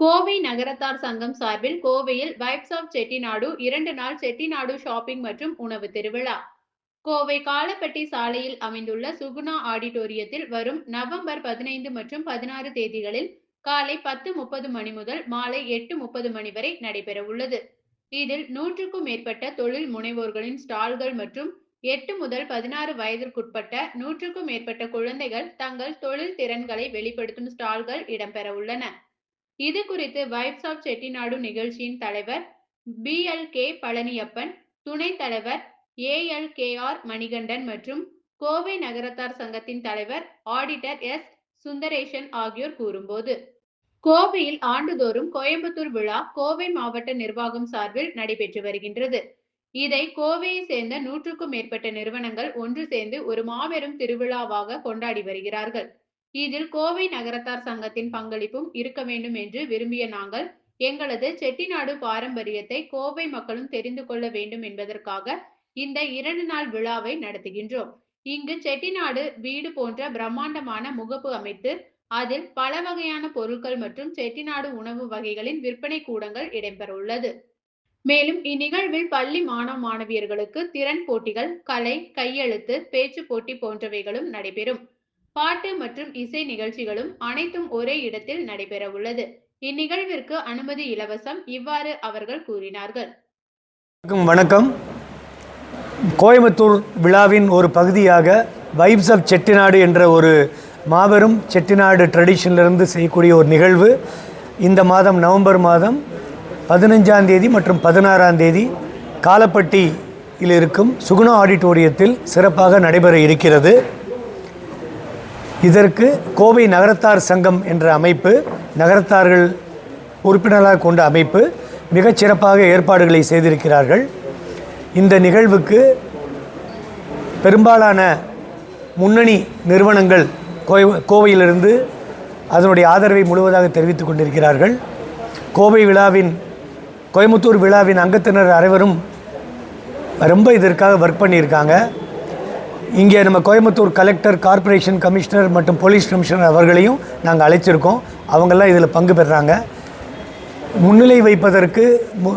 கோவை நகரத்தார் சங்கம் சார்பில் கோவையில் வைப்ஸ் ஆஃப் செட்டிநாடு இரண்டு நாள் செட்டிநாடு ஷாப்பிங் மற்றும் உணவு திருவிழா. கோவை காலப்பட்டி சாலையில் அமைந்துள்ள சுகுணா ஆடிட்டோரியத்தில் வரும் நவம்பர் பதினைந்து மற்றும் பதினாறு தேதிகளில் காலை பத்து முப்பது மணி முதல் மாலை எட்டு முப்பது மணி வரை நடைபெற உள்ளது. இதில் நூற்றுக்கும் மேற்பட்ட தொழில் முனைவோர்களின் ஸ்டால்கள் மற்றும் எட்டு முதல் பதினாறு வயதிற்குட்பட்ட நூற்றுக்கும் மேற்பட்ட குழந்தைகள் தங்கள் தொழில் திறன்களை வெளிப்படுத்தும் ஸ்டால்கள் இடம்பெற உள்ளன. இது குறித்து வைப்ஸ் ஆஃப் செட்டிநாடு நிகழ்ச்சியின் தலைவர் பி எல் கே பழனியப்பன் துணைத் தலைவர் A L K R Manikandan மற்றும் கோவை நகரத்தார் சங்கத்தின் தலைவர் ஆடிட்டர் எஸ். சுந்தரேஷன் ஆகியோர் கூறும்போது கோவையில் ஆண்டுதோறும் கோயம்புத்தூர் விழா கோவை மாவட்ட நிர்வாகம் சார்பில் நடைபெற்று வருகின்றது. இதை கோவையை சேர்ந்த நூற்றுக்கும் மேற்பட்ட நிறுவனங்கள் ஒன்று சேர்ந்து ஒரு மாபெரும் திருவிழாவாக கொண்டாடி வருகிறார்கள். இதில் கோவை நகரத்தார் சங்கத்தின் பங்களிப்பும் இருக்க வேண்டும் என்று விரும்பிய நாங்கள் எங்களது செட்டிநாடு பாரம்பரியத்தை கோவை மக்களும் தெரிந்து கொள்ள வேண்டும் என்பதற்காக இந்த இரண்டு நாள் விழாவை நடத்துகின்றோம். இங்கு செட்டிநாடு வீடு போன்ற பிரம்மாண்டமான முகப்பு அமைத்து அதில் பல வகையான பொருட்கள் மற்றும் செட்டிநாடு உணவு வகைகளின் விற்பனை கூடங்கள் இடம்பெற உள்ளது மேலும் இந்நிகழ்வில் பள்ளி மாணவ மாணவியர்களுக்கு திறன் போட்டிகள் கலை கையெழுத்து பேச்சு போட்டி போன்றவைகளும் நடைபெறும். பாட்டு மற்றும் இசை நிகழ்ச்சிகளும் அனைத்தும் ஒரே இடத்தில் நடைபெற உள்ளது இந்நிகழ்விற்கு அனுமதி இலவசம் இவ்வாறு அவர்கள் கூறினார்கள். வணக்கம் வணக்கம். கோயம்புத்தூர் விழாவின் ஒரு பகுதியாக வைப்ஸ் ஆஃப் செட்டிநாடு என்ற ஒரு மாபெரும் செட்டிநாடு ட்ரெடிஷனிலிருந்து செய்யக்கூடிய ஒரு நிகழ்வு. இந்த மாதம் நவம்பர் மாதம் பதினஞ்சாம் தேதி மற்றும் பதினாறாம் தேதி காலப்பட்டியில் இருக்கும் சுகுணா ஆடிட்டோரியத்தில் சிறப்பாக நடைபெற இருக்கிறது. இதற்கு கோவை நகரத்தார் சங்கம் என்ற அமைப்பு நகரத்தார்கள் உறுப்பினராக கொண்ட அமைப்பு மிகச்சிறப்பாக ஏற்பாடுகளை செய்திருக்கிறார்கள். இந்த நிகழ்வுக்கு பெரும்பாலான முன்னணி நிறுவனங்கள் கோவை கோவையிலிருந்து அதனுடைய ஆதரவை முழுவதாக தெரிவித்துக் கொண்டிருக்கிறார்கள். கோவை விழாவின் கோயம்புத்தூர் விழாவின் அங்கத்தினர் அனைவரும் ரொம்ப இதற்காக ஒர்க் பண்ணியிருக்காங்க. இங்கே நம்ம கோயம்புத்தூர் கலெக்டர் கார்ப்பரேஷன் கமிஷனர் மற்றும் போலீஸ் கமிஷனர் அவர்களையும் நாங்கள் அழைச்சிருக்கோம். அவங்கெல்லாம் இதில் பங்கு பெறுறாங்க முன்னிலை வைப்பதற்கு மு